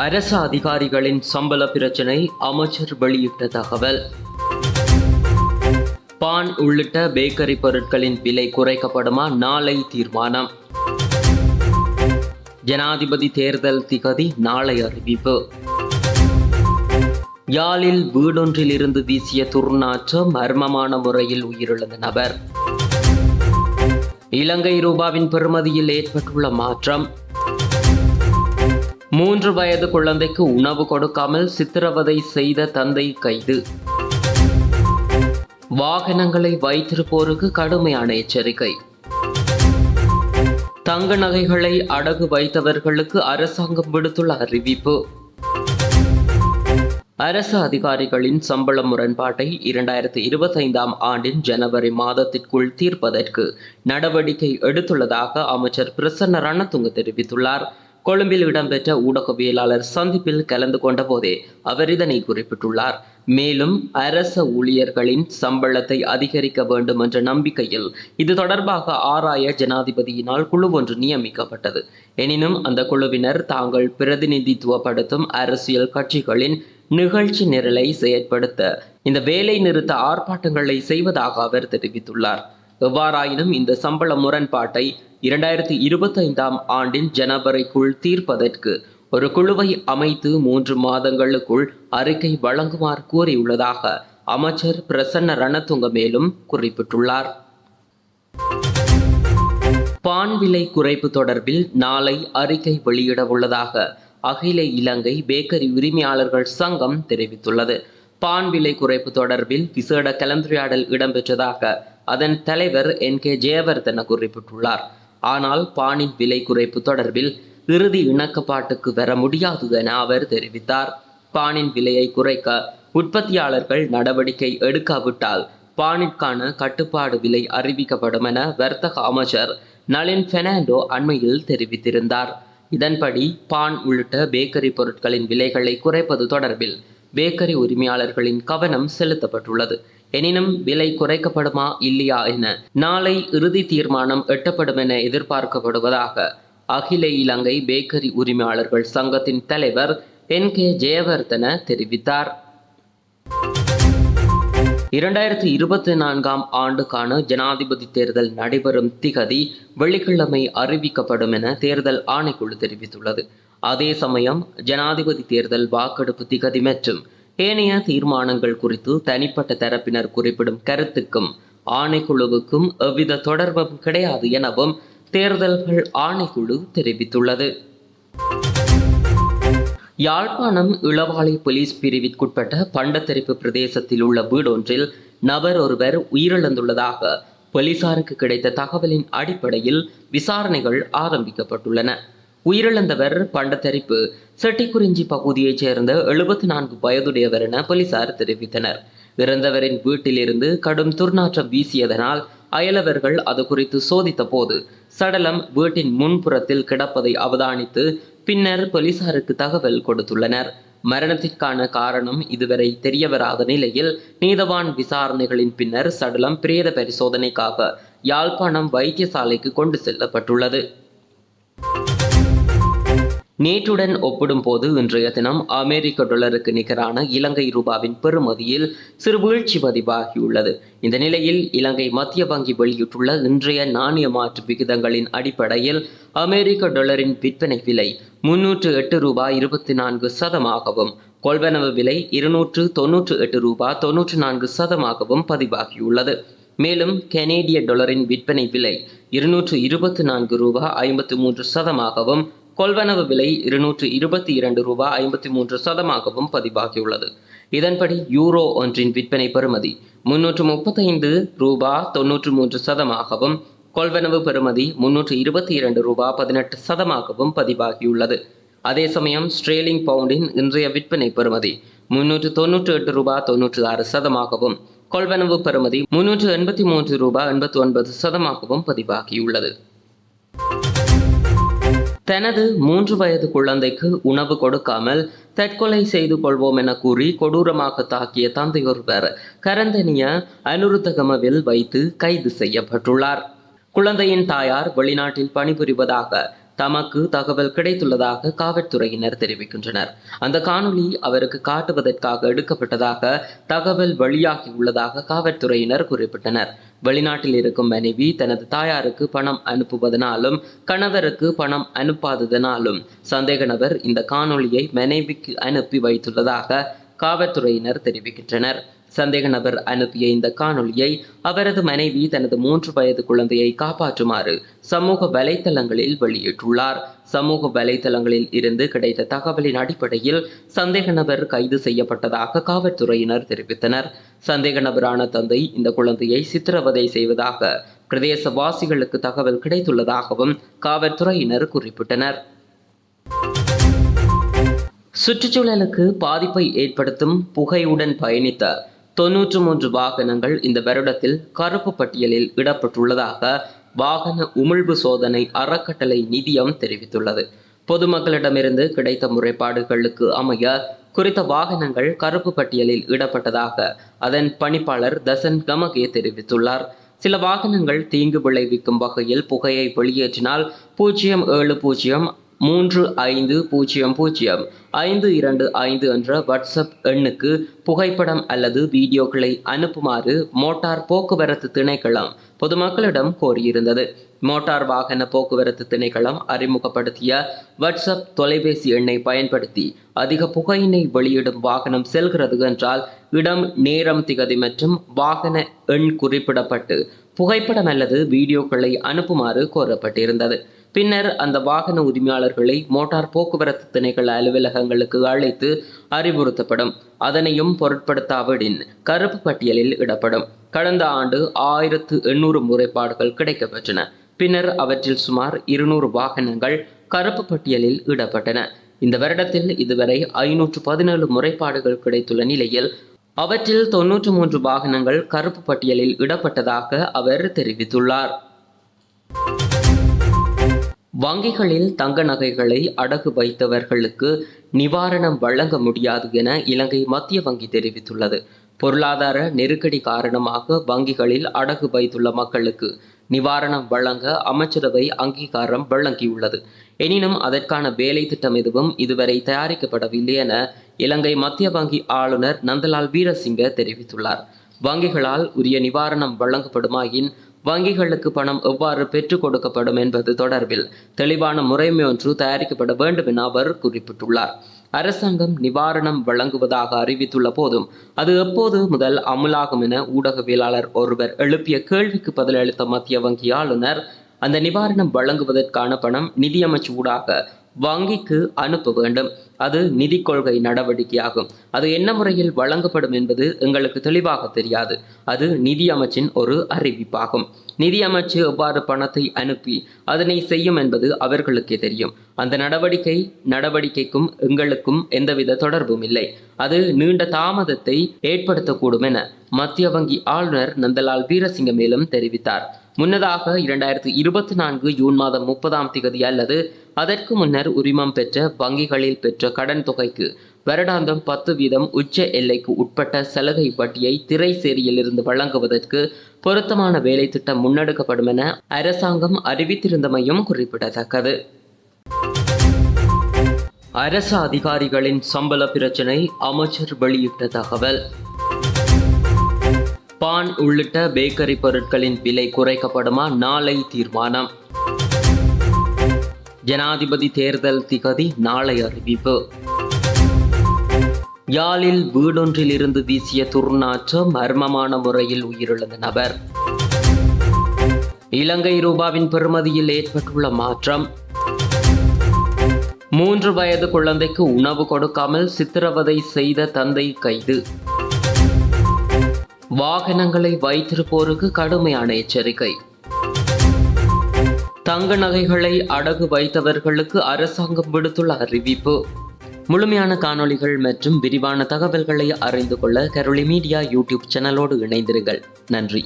அரசு அதிகாரிகளின் சம்பள பிரச்சினை அமைச்சர் வெளியிட்ட தகவல். பான் உள்ளிட்ட பேக்கரி பொருட்களின் விலை குறைக்கப்படுமா? நாளை தீர்மானம். ஜனாதிபதி தேர்தல் திகதி நாளை அறிவிப்பு. யாழில் வீடொன்றில் இருந்து வீசிய துர்நாற்றம் மர்மமான முறையில் உயிரிழந்த நபர். இலங்கை ரூபாவின் பெறுமதியில் ஏற்பட்டுள்ள மாற்றம். மூன்று வயது குழந்தைக்கு உணவு கொடுக்காமல் சித்திரவதை செய்த தந்தை கைது. வாகனங்களை வைத்திருப்போருக்கு கடுமையான எச்சரிக்கை. தங்க நகைகளை அடகு வைத்தவர்களுக்கு அரசாங்கம் விடுத்துள்ள அறிவிப்பு. அரசு அதிகாரிகளின் சம்பள முரண்பாட்டை இரண்டாயிரத்தி இருபத்தைந்தாம் ஆண்டின் ஜனவரி மாதத்திற்குள் தீர்ப்பதற்கு நடவடிக்கை எடுத்துள்ளதாக அமைச்சர் பிரசன்ன ரணதுங்க தெரிவித்துள்ளார். கொழும்பில் இடம்பெற்ற ஊடகவியலாளர் சந்திப்பில் கலந்து கொண்ட போதே அவர் இதனை குறிப்பிட்டுள்ளார். மேலும் அரச ஊழியர்களின் சம்பளத்தை அதிகரிக்க வேண்டும் என்ற நம்பிக்கையில் இது தொடர்பாக ஆராய ஜனாதிபதியினால் குழு ஒன்று நியமிக்கப்பட்டது. எனினும் அந்த குழுவினர் தாங்கள் பிரதிநிதித்துவப்படுத்தும் அரசியல் கட்சிகளின் நிகழ்ச்சி நிரலை செயற்படுத்த இந்த வேலை நிறுத்த ஆர்ப்பாட்டங்களை செய்வதாக அவர் தெரிவித்துள்ளார். எவ்வாறாயினும் இந்த சம்பள முரண்பாட்டை இரண்டாயிரத்தி இருபத்தைந்தாம் ஆண்டின் ஜனவரிக்குள் தீர்ப்பதற்கு ஒரு குழுவை அமைத்து மூன்று மாதங்களுக்குள் அறிக்கை வழங்குமாறு கூறியுள்ளதாக அமைச்சர் பிரசன்ன ரணதுங்க மேலும் குறிப்பிட்டுள்ளார். பான் விலை குறைப்பு தொடர்பில் நாளை அறிக்கை வெளியிட உள்ளதாக அகில இலங்கை பேக்கரி உரிமையாளர்கள் சங்கம் தெரிவித்துள்ளது. பான் விலை குறைப்பு தொடர்பில் விசேட கலந்துரையாடல் இடம்பெற்றதாக அதன் தலைவர் என் கே ஜெயவர்தன குறிப்பிட்டுள்ளார். ஆனால் பானின் விலை குறைப்பு தொடர்பில் இறுதி இணக்கப்பாட்டுக்கு வர முடியாது என அவர் தெரிவித்தார். பானின் விலையை குறைக்க உற்பத்தியாளர்கள் நடவடிக்கை எடுக்காவிட்டால் பானிற்கான கட்டுப்பாடு விலை அறிவிக்கப்படும் என வர்த்தக அமைச்சர் நளின் பெர்னாண்டோ அண்மையில் தெரிவித்திருந்தார். இதன்படி பான் உள்ளிட்ட பேக்கரி பொருட்களின் விலைகளை குறைப்பது தொடர்பில் பேக்கரி உரிமையாளர்களின் கவனம் செலுத்தப்பட்டுள்ளது. எனினும் விலை குறைக்கப்படுமா இல்லையா என நாளை இறுதி தீர்மானம் எட்டப்படும் என எதிர்பார்க்கப்படுவதாக அகில இலங்கை பேக்கரி உரிமையாளர்கள் சங்கத்தின் தலைவர் என் கே ஜெயவர்தன தெரிவித்தார். இரண்டாயிரத்தி இருபத்தி நான்காம் ஆண்டுக்கான ஜனாதிபதி தேர்தல் நடைபெறும் திகதி வெள்ளிக்கிழமை அறிவிக்கப்படும் என தேர்தல் ஆணைக்குழு தெரிவித்துள்ளது. அதே சமயம் ஜனாதிபதி தேர்தல் வாக்கெடுப்பு திகதி மற்றும் ஏனைய தீர்மானங்கள் குறித்து தனிப்பட்ட தரப்பினர் குறிப்பிடும் கருத்துக்கும் ஆணைக்குழுவுக்கும் எவ்வித தொடர்பும் கிடையாது எனவும் தேர்தல்கள் ஆணைக்குழு தெரிவித்துள்ளது. யாழ்ப்பாணம் இளவாலை போலீஸ் பிரிவிற்குட்பட்ட பண்டத்தரிப்பு பிரதேசத்தில் உள்ள வீடொன்றில் நபர் ஒருவர் உயிரிழந்துள்ளதாக போலீசாருக்கு கிடைத்த தகவலின் அடிப்படையில் விசாரணைகள் ஆரம்பிக்கப்பட்டுள்ளன. உயிரிழந்தவர் பண்டத்தரிப்பு. செட்டிக்குறிஞ்சி பகுதியைச் சேர்ந்த எழுபத்தி நான்கு வயதுடையவர் என போலீசார் தெரிவித்தனர். இறந்தவரின் வீட்டிலிருந்து கடும் துர்நாற்றம் வீசியதனால் அயலவர்கள் அது குறித்து சோதித்த போது சடலம் வீட்டின் முன்புறத்தில் கிடப்பதை அவதானித்து பின்னர் போலீசாருக்கு தகவல் கொடுத்துள்ளனர். மரணத்திற்கான காரணம் இதுவரை தெரியவராத நிலையில் நீதவான் விசாரணைகளின் பின்னர் சடலம் பிரேத பரிசோதனைக்காக யாழ்ப்பாணம் வைத்தியசாலைக்கு கொண்டு செல்லப்பட்டுள்ளது. நேற்றுடன் ஒப்பிடும்போது இன்றைய தினம் அமெரிக்க டாலருக்கு நிகரான இலங்கை ரூபாவின் பெறுமதியில் சிறு வீழ்ச்சி பதிவாகியுள்ளது. இந்த நிலையில் இலங்கை மத்திய வங்கி வெளியிட்டுள்ள இன்றைய நாணய மாற்று விகிதங்களின் அடிப்படையில் அமெரிக்க டாலரின் விற்பனை விலை முன்னூற்று எட்டு ரூபாய் இருபத்தி நான்கு சதமாகவும் கொள்வனவு விலை இருநூற்று தொன்னூற்று எட்டு ரூபாய் தொன்னூற்று நான்கு சதமாகவும் பதிவாகியுள்ளது. மேலும் கெனேடிய டாலரின் விற்பனை விலை இருநூற்று இருபத்தி நான்கு ரூபாய் ஐம்பத்தி மூன்று சதமாகவும் கொள்வனவு விலை இருநூற்று இருபத்தி இரண்டு ரூபாய் ஐம்பத்தி மூன்று சதமாகவும் பதிவாகியுள்ளது. இதன்படி யூரோ ஒன்றின் விற்பனை பெறுமதி முன்னூற்று முப்பத்தைந்து ரூபா தொன்னூற்று மூன்று சதமாகவும் கொள்வனவு பெறுமதி முன்னூற்று இருபத்தி இரண்டு ரூபா பதினெட்டு சதமாகவும் பதிவாகியுள்ளது. அதே சமயம் ஸ்ட்ரேலிங் பவுண்டின் இன்றைய விற்பனை பெறுமதி முன்னூற்று தொன்னூற்று எட்டு ரூபாய் தொன்னூற்று ஆறு சதமாகவும் கொள்வனவு பெறுமதி முன்னூற்று எண்பத்தி மூன்று ரூபாய் எண்பத்தி ஒன்பது சதமாகவும் பதிவாகியுள்ளது. தனது மூன்று வயது குழந்தைக்கு உணவு கொடுக்காமல் தற்கொலை செய்து கொள்வோம் என கூறி கொடூரமாக தாக்கிய தந்தையொருவர் கரந்தனிய அனுருத்தகமவில் வைத்து கைது செய்யப்பட்டுள்ளார். குழந்தையின் தாயார் வெளிநாட்டில் பணிபுரிவதாக தமக்கு தகவல் கிடைத்துள்ளதாக காவல்துறையினர் தெரிவிக்கின்றனர். அந்த காணொளி அவருக்கு காட்டுவதற்காக எடுக்கப்பட்டதாக தகவல் வெளியாகியுள்ளதாக காவல்துறையினர் குறிப்பிட்டனர். வெளிநாட்டில் இருக்கும் மனைவி தனது தாயாருக்கு பணம் அனுப்புவதனாலும் கணவருக்கு பணம் அனுப்பாததனாலும் சந்தேக நபர் இந்த காணொளியை மனைவிக்கு அனுப்பி வைத்துள்ளதாக காவல்துறையினர் தெரிவிக்கின்றனர். சந்தேக நபர் அனுப்பிய இந்த காணொளியை அவரது மனைவி தனது மூன்று வயது குழந்தையை காப்பாற்றுமாறு சமூக வலைத்தளங்களில் வெளியிட்டுள்ளார். சமூக வலைதளங்களில் இருந்து கிடைத்த தகவலின் அடிப்படையில் சந்தேக நபர் கைது செய்யப்பட்டதாக காவல்துறையினர் தெரிவித்தனர். சந்தேக நபரான தந்தை இந்த குழந்தையை சித்திரவதை செய்வதாக பிரதேசவாசிகளுக்கு தகவல் கிடைத்துள்ளதாகவும் காவல்துறையினர் குறிப்பிட்டனர். சுற்றுச்சூழலுக்கு பாதிப்பை ஏற்படுத்தும் புகையுடன் பயணித்த தொன்னூற்று மூன்று வாகனங்கள் இந்த வருடத்தில் கருப்பு பட்டியலில் இடப்பட்டுள்ளதாக வாகன உமிழ்வு சோதனை அறக்கட்டளை நிதியம் தெரிவித்துள்ளது. பொதுமக்களிடமிருந்து கிடைத்த முறைப்பாடுகளுக்கு அமைய குறித்த வாகனங்கள் கருப்பு பட்டியலில் இடப்பட்டதாக அதன் பணிப்பாளர் தசன் கமகே தெரிவித்துள்ளார். சில வாகனங்கள் தீங்கு விளைவிக்கும் வகையில் புகையை வெளியேற்றினால் பூஜ்ஜியம் ஏழு பூஜ்ஜியம் மூன்று ஐந்து பூஜ்ஜியம் பூஜ்ஜியம். ஐந்து இரண்டு ஐந்து என்ற வாட்ஸ்அப் எண்ணுக்கு புகைப்படம் அல்லது வீடியோக்களை அனுப்புமாறு மோட்டார் போக்குவரத்து திணைக்களம் பொதுமக்களிடம் கோரியிருந்தது. மோட்டார் வாகன போக்குவரத்து திணைக்களம் அறிமுகப்படுத்திய வாட்ஸ்அப் தொலைபேசி எண்ணை பயன்படுத்தி அதிக புகையினை வெளியிடும் வாகனம் செல்கிறது என்றால் இடம் நேரம் திகதி மற்றும் வாகன எண் குறிப்பிடப்பட்டு புகைப்படம் அல்லது வீடியோக்களை அனுப்புமாறு கோரப்பட்டிருந்தது. பின்னர் அந்த வாகன உரிமையாளர்களை மோட்டார் போக்குவரத்து திணைக்கள அலுவலகங்களுக்கு அழைத்து அறிவுறுத்தப்படும். அதனையும் பொருட்படுத்தாவிடின் கருப்பு பட்டியலில் இடப்படும். கடந்த ஆண்டு ஆயிரத்து எண்ணூறு முறைப்பாடுகள் கிடைக்கப்பெற்றன. பின்னர் அவற்றில் சுமார் இருநூறு வாகனங்கள் கருப்பு பட்டியலில் இடப்பட்டன. இந்த வருடத்தில் இதுவரை ஐநூற்று பதினேழு முறைப்பாடுகள் கிடைத்துள்ள நிலையில் அவற்றில் தொன்னூற்று மூன்று வாகனங்கள் கருப்பு பட்டியலில் இடப்பட்டதாக அவர் தெரிவித்துள்ளார். வங்கிகளில் தங்க நகைகளை அடகு வைத்தவர்களுக்கு நிவாரணம் வழங்க முடியாது என இலங்கை மத்திய வங்கி தெரிவித்துள்ளது. பொருளாதார நெருக்கடி காரணமாக வங்கிகளில் அடகு வைத்துள்ள மக்களுக்கு நிவாரணம் வழங்க அமைச்சரவை அங்கீகாரம் வழங்கியுள்ளது. எனினும் அதற்கான வேலை திட்டம் எதுவும் இதுவரை தயாரிக்கப்படவில்லை என இலங்கை மத்திய வங்கி ஆளுநர் நந்தலால் வீரசிங்க தெரிவித்துள்ளார். வங்கிகளால் உரிய நிவாரணம் வழங்கப்படுமாயின் வங்கிகளுக்கு பணம் எவ்வாறு பெற்றுக் கொடுக்கப்படும் என்பது தொடர்பில் தெளிவான முறைமை ஒன்று தயாரிக்கப்பட வேண்டும் என அவர் குறிப்பிட்டுள்ளார். அரசாங்கம் நிவாரணம் வழங்குவதாக அறிவித்துள்ள போதும் அது எப்போது முதல் அமுலாகும் என ஊடகவியலாளர் ஒருவர் எழுப்பிய கேள்விக்கு பதிலளித்த மத்திய வங்கி ஆளுநர் அந்த நிவாரணம் வழங்குவதற்கான பணம் நிதியமைச்சு ஊடாக வங்கிக்கு அனுப்ப வேண்டும். அது நிதி கொள்கை நடவடிக்கையாகும். அது என்ன முறையில் வழங்கப்படும் என்பது எங்களுக்கு தெளிவாக தெரியாது. அது நிதி அமைச்சின் ஒரு அறிவிப்பாகும். நிதி அமைச்சு எவ்வாறு பணத்தை அனுப்பி அதனை செய்யும் என்பது அவர்களுக்கே தெரியும். அந்த நடவடிக்கை நடவடிக்கைக்கும் எங்களுக்கும் எந்தவித தொடர்பும் இல்லை. அது நீண்ட தாமதத்தை ஏற்படுத்தக்கூடும் என மத்திய வங்கி ஆளுநர் நந்தலால் வீரசிங்க மேலும் தெரிவித்தார். முன்னதாக இரண்டாயிரத்தி இருபத்தி நான்கு ஜூன் மாதம் முப்பதாம் திகதி அல்லது அதற்கு முன்னர் உரிமம் பெற்ற வங்கிகளில் பெற்ற கடன் தொகைக்கு வருடாந்தம் பத்து வீதம் உச்ச எல்லைக்கு உட்பட்ட சலுகை வட்டியை திரை சேரியிலிருந்து வழங்குவதற்கு பொருத்தமான வேலை திட்டம் முன்னெடுக்கப்படும் என அரசாங்கம் அறிவித்திருந்தமையும் குறிப்பிடத்தக்கது. அரசு அதிகாரிகளின் சம்பள பிரச்சினை அமைச்சர் வெளியிட்ட தகவல். பான் உள்ளிட்ட பேக்கரி பொருட்களின் விலை குறைக்கப்படுமா? நாளை தீர்மானம். ஜனாதிபதி தேர்தல் திகதி நாளை அறிவிப்பு. யாழில் வீடொன்றில் இருந்து வீசிய துர்நாற்றம் மர்மமான முறையில் உயிரிழந்த நபர். இலங்கை ரூபாவின் பெறுமதியில் ஏற்பட்டுள்ள மாற்றம். மூன்று வயது குழந்தைக்கு உணவு கொடுக்காமல் சித்திரவதை செய்த தந்தை கைது. வாகனங்களை வைத்திருப்போருக்கு கடுமையான எச்சரிக்கை. தங்க நகைகளை அடகு வைத்தவர்களுக்கு அரசாங்கம் விடுத்துள்ள அறிவிப்பு. முழுமையான காணொளிகள் மற்றும் விரிவான தகவல்களை அறிந்து கொள்ள கரோலி மீடியா யூடியூப் சேனலோடு இணைந்திருங்கள். நன்றி.